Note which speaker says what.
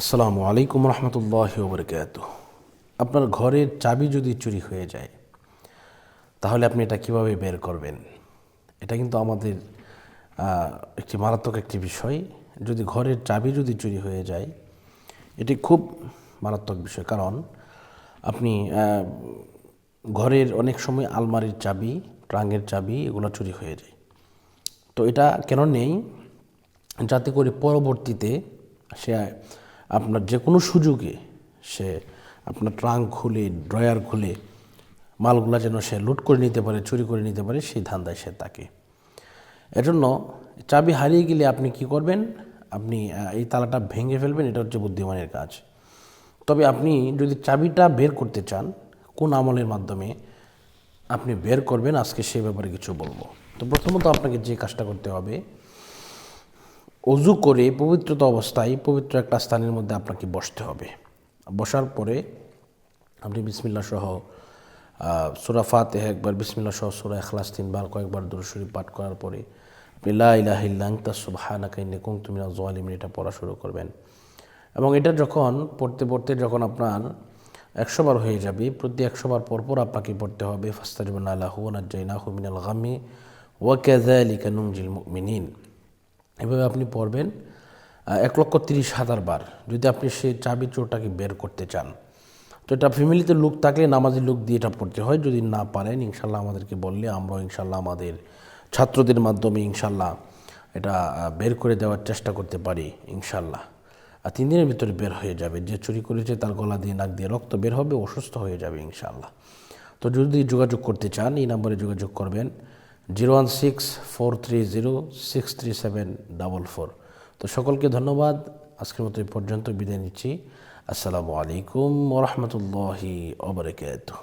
Speaker 1: আসসালামু আলাইকুম রহমতুল্লাহ বরকাত আপনার ঘরের চাবি যদি চুরি হয়ে যায়, তাহলে আপনি এটা কীভাবে বের করবেন? এটা কিন্তু আমাদের একটি মারাত্মক একটি বিষয়। যদি ঘরের চাবি যদি চুরি হয়ে যায়, এটি খুব মারাত্মক বিষয়। কারণ আপনি ঘরের অনেক সময় আলমারির চাবি, ট্রাঙ্গের চাবি, এগুলো চুরি হয়ে যায়। তো এটা কেন নেই? যাতে করে পরবর্তীতে সে আপনার যে কোনো সুযোগে সে আপনার ট্রাঙ্ক খুলে, ড্রয়ার খুলে, মালগুলা যেন সে লুট করে নিতে পারে, চুরি করে নিতে পারে, সেই ধান্দায় সে থাকে। এজন্য চাবি হারিয়ে গেলে আপনি কি করবেন? আপনি এই তালাটা ভেঙে ফেলবেন, এটা হচ্ছে বুদ্ধিমানের কাজ। তবে আপনি যদি চাবিটা বের করতে চান, কোন আমলের মাধ্যমে আপনি বের করবেন, আজকে সে ব্যাপারে কিছু বলব। তো প্রথমত আপনাকে যে কাজটা করতে হবে অজু করে পবিত্রতা অবস্থায় পবিত্র একটা স্থানের মধ্যে আপনাকে বসতে হবে। বসার পরে আপনি বিসমিল্লা সহ সুরা ফাতে একবার বিসমিল্লা সহ সুরা এখলাস তিনবার, কয়েকবার দুরুশরী পাঠ করার পরে আপনি লা ইলাহিল্লাং তাসুবহানাকাইনে কুং তুমি জোয়ালিমিন এটা পড়া শুরু করবেন। এবং এটা যখন পড়তে পড়তে যখন আপনার একশো বার হয়ে যাবে, প্রতি একশো বার পরপর আপনাকে পড়তে হবে ফাস্তাজবান আল্লাহ নাজ্জাইনাহু মিনাল গামি ওয়াকাযালিকা নুনজিল মুমিনিন। এভাবে আপনি পড়বেন এক লক্ষ তিরিশ হাজার বার, যদি আপনি সেই চাবি চোরটাকে বের করতে চান। তো এটা ফ্যামিলিতে লোক থাকলে নামাজি লোক দিয়ে এটা পড়তে হয়, যদি না পারেন, ইনশাল্লাহ আমাদেরকে বললে আমরাও ইনশাল্লাহ আমাদের ছাত্রদের মাধ্যমে ইনশাল্লাহ এটা বের করে দেওয়ার চেষ্টা করতে পারি, ইনশাল্লাহ। আর তিন দিনের ভিতরে বের হয়ে যাবে, যে চুরি করেছে তার গলা দিয়ে নাক দিয়ে রক্ত বের হবে, অসুস্থ হয়ে যাবে, ইনশাল্লাহ। তো যদি যোগাযোগ করতে চান, এই নম্বরে যোগাযোগ করবেন। Zero one six four three zero six three seven double four. তো সকলকে ধন্যবাদ। আজকের মতো এই পর্যন্ত বিদায় নিচ্ছি। আসসালামু আলাইকুম ওরহমতুল্লাহি ওবরাকাতুহ